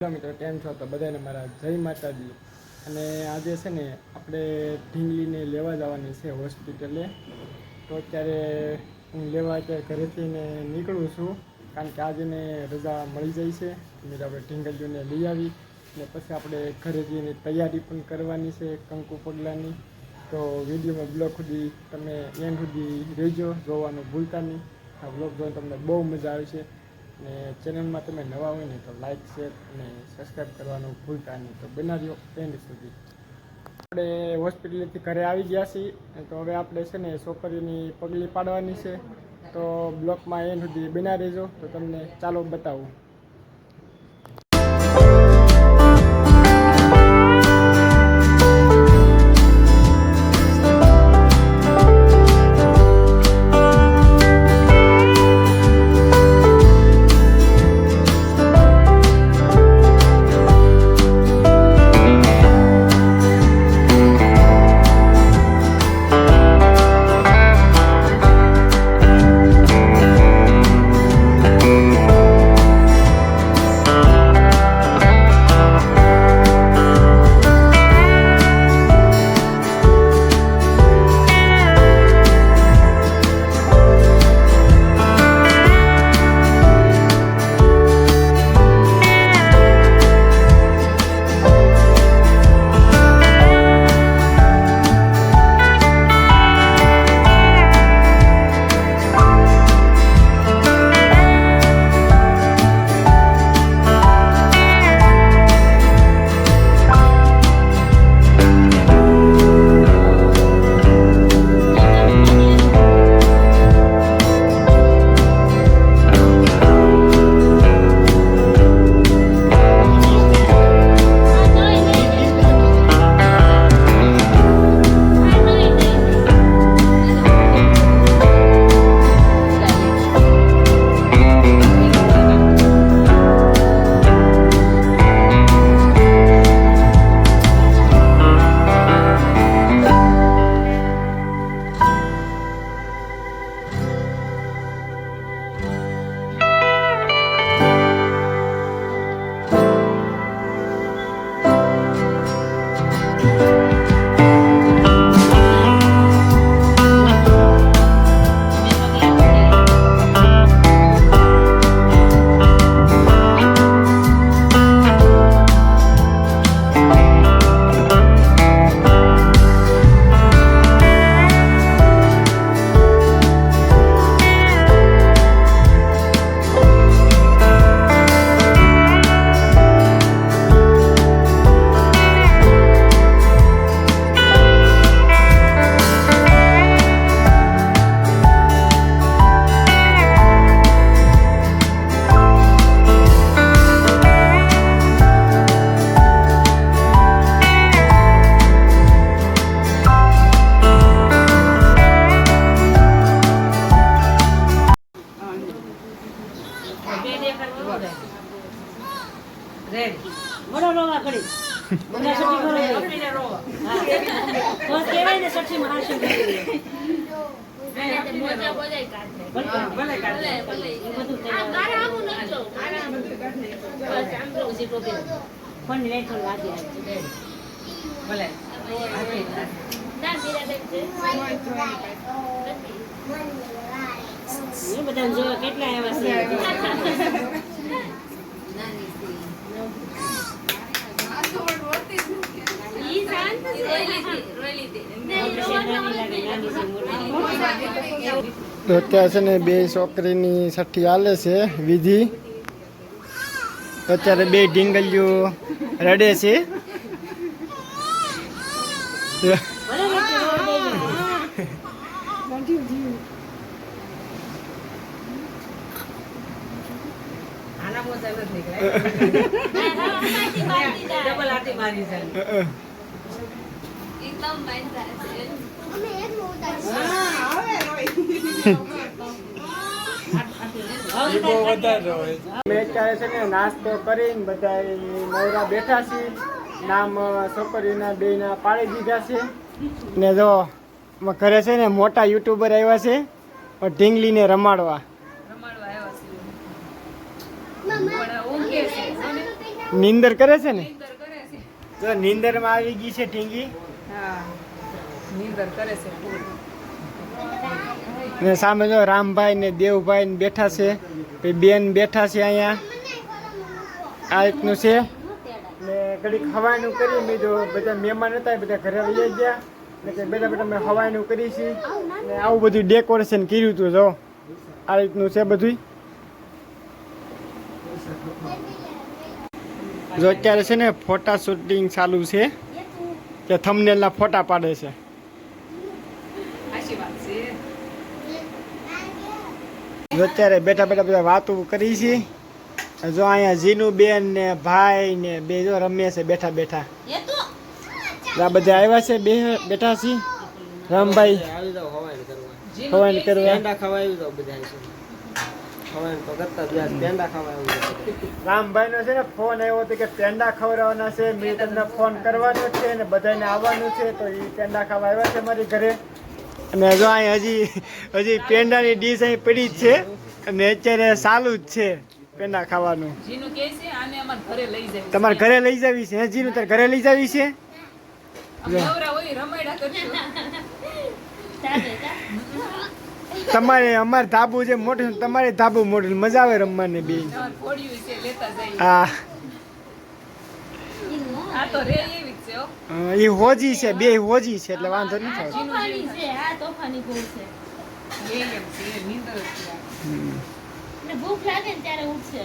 મિત્રો, કેમ છો? તો બધાને મારા જય માતાજી. અને આજે છે ને, આપણે ઢીંગલીને લેવા જવાની છે હોસ્પિટલે. તો અત્યારે હું લેવા અત્યારે ઘરેથી ને નીકળું છું, કારણ કે આજે ને રજા મળી જાય છે. એટલે આપણે ઢીંગલીઓને લઈ આવી ને પછી આપણે ઘરે જઈને તૈયારી પણ કરવાની છે કંકુ પગલાની. તો વિડીયોમાં બ્લોગ સુધી તમે એન્ડ સુધી રહેજો, જોવાનું ભૂલતા નહીં. આ બ્લોગ જોઈને તમને બહુ મજા આવશે. ને ચેનલમાં તમે નવા હોય ને તો લાઇક શેર અને સબસ્ક્રાઈબ કરવાનું ભૂલતા નહીં. તો બનાવ્યો એન્ડ સુધી. આપણે હોસ્પિટલેથી ઘરે આવી ગયા છીએ તો હવે આપણે છે ને છોકરીની પગલી પાડવાની છે. તો બ્લોકમાં એન્ડ સુધી બના રહેજો. તો તમને ચાલો બતાવું. રોવા મને સઠી કરો તો ને સઠી માં ભલે બધાને જોવા કેટલા એવા છે નાની લાગે નાની છે મોટી તો અત્યારે છે ને બે છોકરીની છઠ્ઠી હાલે છે, વિધિ. અત્યારે બે ઢીંગલીઓ રડે છે ભલે લેઠો રોવા દેજો. આના મોજા નથી નીકળ્યા ડબલ આટી મારી છે અમે અત્યારે છે ને નાસ્તો કરીને બધા નવરા બેઠા છીએ. નામ છોકરીના બેના પાડી દીધા છે. ને જો ઘરે છે ને મોટા યુટ્યુબર આવ્યા છે. ઢીંગલીને રમાડવા રમાડવા આવ્યા છીએ પણ ઊંઘે છે નીંદર કરે છે ને? નીંદર કરે છે. જો નીંદરમાં આવી ગઈ છે ઢીંગી નીંદર કરે છે. ને સામે જો રામભાઈ ને દેવભાઈ ને બેઠા છે પછી બેન બેઠા છે અહીંયા. આ રીતનું છે. ને ઘડીક હવાનું કરી મેં જો બધા મહેમાન હતા એ બધા ઘરે વહી ગયા. ને બધા બેઠા મેં હવાનું કરી છે ને આવું બધું ડેકોરેશન કર્યું હતું જો. આ રીતનું છે બધું જો અત્યારે છે ને ફોટા શૂટિંગ ચાલુ છે કે થમનેલના ફોટા પાડે છે. જો અત્યારે બેઠા બેઠા બધા વાતો કરી છે. જો અહીંયા જીનુ બેન ને ભાઈ ને બે જો રમે છે બેઠા બેઠા. આ બધા આવ્યા છે બે બેઠા છે. રામભાઈ જાવ કરવા. જીનું હવાઈ કે કરવા પેંડા ખાવા આવી જાવ બધા હવાઈ તો કરતા જ પેંડા ખાવા રામભાઈ નો છે ને ફોન આવ્યો હતો કે પેંડા ખવડાવવાના છે. મેં તમને ફોન કરવાનો છે ને બધાને આવવાનું છે. તો એ પેંડા ખાવા આવ્યા છે મારી ઘરે. અને જો અહીં હજી હજી પેંડાની ડીશ અહીં પડી જ છે. અને અત્યારે સારું જ છે પેંડા ખાવાનું. જીનું કે છે આને અમાર ઘરે લઈ જાય તમારે ઘરે લઈ જવી છે? હજી નું તારે ઘરે લઈ જવી છે? અમે તમારે અમારે ધાબુ છે મોટું તમારે ધાબુ મોટું મજા આવે રમવાની બે. તમાર ફોડ્યું છે લેતા જાય આ આ તો રે એવી જ છે હો. એ હોજી છે બે હોજી છે એટલે વાંધો નહીં જે જ. હમ. ભૂખ લાગે ને ત્યારે ઉઠશે